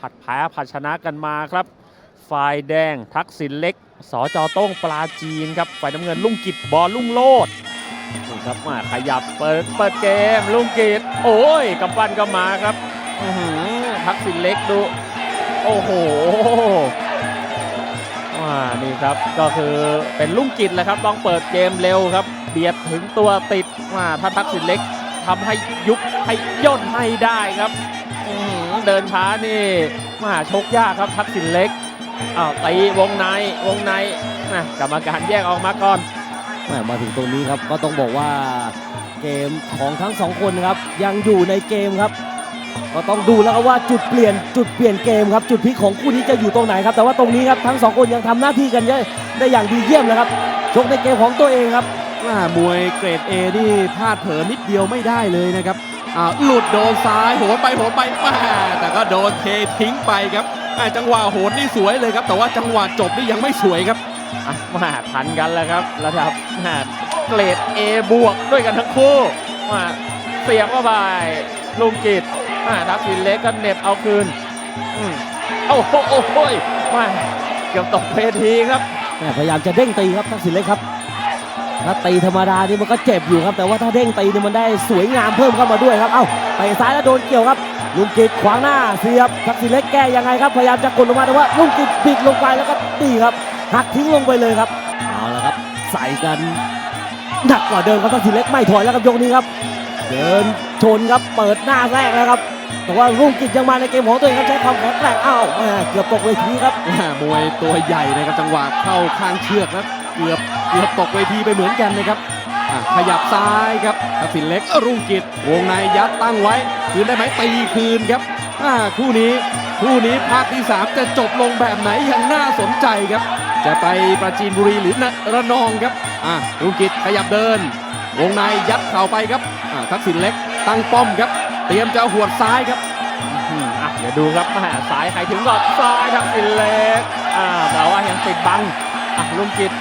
ผัดแพ้ผัดชนะกันมาครับ ฝ่ายแดงทักษิณเล็กสจโต้งปลาจีนครับ ฝ่ายน้ำเงินลุงกิจบอลลุงโลดครับมาขยับเปิดเปิดเกมลุงกิจโอ้ยกำปั้นก็มาครับทักษิณเล็กดู โอ้โหว่านี่ครับก็คือเป็นลุงกิจแหละครับต้องเปิดเกมเร็วครับ เบียดถึงตัวติดว่าถ้าทักษิณเล็กทำให้ยุบให้ย่นให้ได้ครับ เดินช้านี่มาชกยากครับทักษิณเล็กอ้าวตีวงในวงในนะกรรมการแยกออกมาก่อนแหม่มาถึงตรงนี้ครับก็ต้องบอกว่าเกมของทั้งสองคนนะครับยังอยู่ในเกมครับ ก็ต้องดูแล้วครับว่าจุดเปลี่ยนจุดเปลี่ยนเกมครับจุดพลิกของคู่นี้จะอยู่ตรงไหนครับแต่ว่าตรงนี้ครับทั้งสองคนยังทำหน้าที่กันได้ได้อย่างดีเยี่ยมเลยครับชกในเกมของตัวเองครับอ่ามวยเกรด A นี่พลาดเผลอนิดเดียวไม่ได้เลยนะครับ อ่าหลุดโดนซ้ายโหนไปโหนไปแม่แต่ก็โดนเททิ้งไปครับแม่จังหวะโหนนี่สวยเลยครับ แต่ว่าจังหวะจบนี่ยังไม่สวยครับอะมาทันกันแล้วครับ ระดับมาเกรด A บวกด้วยกันทั้งคู่มาเสียบเข้าไปลุงกิจมาทักษิณเล็กก็เหน็บเอาคืนอืมโอ้โหโอ้โหมาเกือบตกเวทีครับแม่พยายามจะเด้งตีครับทักษิณเล็กครับ ถ้าตีธรรมดานี่มันก็เจ็บอยู่ครับ แต่ว่าถ้าเด้งตีนี่มันได้สวยงามเพิ่มเข้ามาด้วยครับ เอ้าเตะซ้ายแล้วโดนเกี่ยวครับ ลุงกิจขวางหน้าเสียบทักษิณเล็กแก้ยังไงครับพยายามจะกดลงมาแต่ว่าลุงกิจบิดลงไปแล้วก็ตีครับหักทิ้งลงไปเลยครับเอาละครับ ใส่กันหนักกว่าเดิมครับทักษิณเล็กไม่ถอยแล้วครับยกนี้ครับ เดินชนครับเปิดหน้าแรกแล้วครับแต่ว่าลุงกิจยังมาในเกมของตัวเองครับใช้ความแข็งแกร่งอ้าวเกือบตกเวทีครับแม่มวยตัวใหญ่นะครับจังหวะเข้าข้างเชือกแล้วเกือบ เกือบตกเวทีไปเหมือนกันนะครับอะขยับซ้ายครับทักษิณเล็กรุ่งกิจวงในยัดตั้งไว้ คืนได้ไหมตีคืนครับอ่าคู่นี้คู่นี้ภาคที่สามจะจบลงแบบไหนยังน่าสนใจครับ จะไปปราจีนบุรีหรือระนองครับอะรุ่งกิจขยับเดิน วงในยัดเข่าไปครับอะทักษิณเล็กตั้งป้อมครับ เตรียมจะหัวซ้ายครับอะเดี๋ยวดูครับมาสายใครถึงก่อนซ้ายทักษิณเล็กอ่าแต่ว่ายังติดบังอะลุงกิจ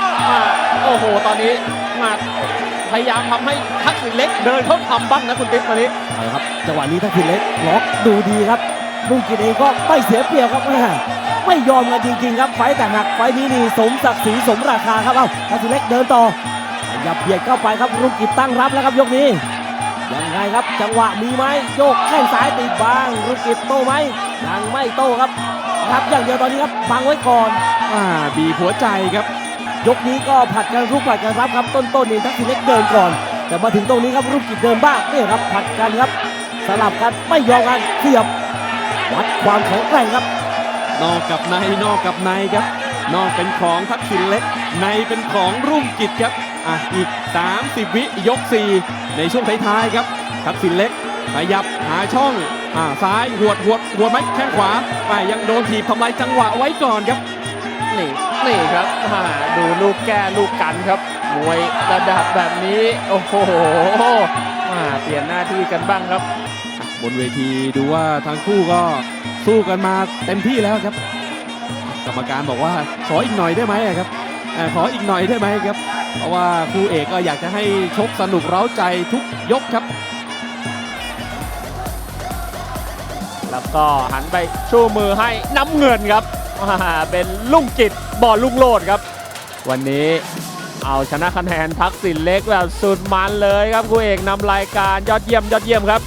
มาโอ้โห ตอนนี้มาพยายามทำให้ทักษิณเล็กเดินเข้าทำบ้างนะคุณติ๊กตอนนี้เอาละครับ จังหวะนี้ทักษิณเล็กล็อกดูดีครับลุงกิจเองก็ไม่เสียเปรียบครับแม่ไม่ยอมกันจริงๆครับ ไฟต์แต่หักไฟต์นี้นี่สมศักดิ์ศรีสมราคาครับเอ้าทักษิณเล็กเดินต่อขยับเบียดเข้าไปครับลุงกิจตั้งรับแล้วครับยกนี้ยังไงครับจังหวะมีไหมโยกแข้งซ้ายติดบางลุงกิจโตไหมยังไม่โตครับรับอย่างเดียวตอนนี้ครับบังไว้ก่อนอ่าบีบหัวใจครับ ยกนี้ก็ผัดกันรุกผัดกันรับครับต้นๆนี่ทักษิณเล็กเดินก่อน แต่มาถึงตรงนี้ครับรุ่งกิจเดินบ้างนี่ครับผัดกันครับ สลับกันไม่ยอมกันเสียบวัดความแข็งแกร่งครับ นอกกับในนอกกับในครับ นอกเป็นของทักษิณเล็ก ในเป็นของรุ่งกิจครับอะอีก 30 วิยก 4 ในช่วงท้ายๆครับทักษิณเล็กขยับหาช่องอ่าซ้ายหัวดหัวดหัวดไหมแข้งขวาแต่ยังโดนถีบทำลายจังหวะไว้ก่อนครับ นี่นี่ครับมาดูลูกแก้ลูกกันครับมวยระดับแบบนี้ โอ้โหมาเปลี่ยนหน้าที่กันบ้างครับ บนเวทีดูว่าทั้งคู่ก็สู้กันมาเต็มที่แล้วครับ กรรมการบอกว่าขออีกหน่อยได้ไหมอะครับเอ่อขออีกหน่อยได้ไหมครับ เพราะว่าคู่เอกก็อยากจะให้ชกสนุกเร้าใจทุกยกครับ แล้วก็หันไปชูมือให้น้ำเงินครับอ่า เป็นลุงกิจบอลลุงโลดครับ วันนี้เอาชนะคะแนนทักษิณเล็กแบบสุดมันเลยครับคู่เอกนำรายการยอดเยี่ยมยอดเยี่ยมครับ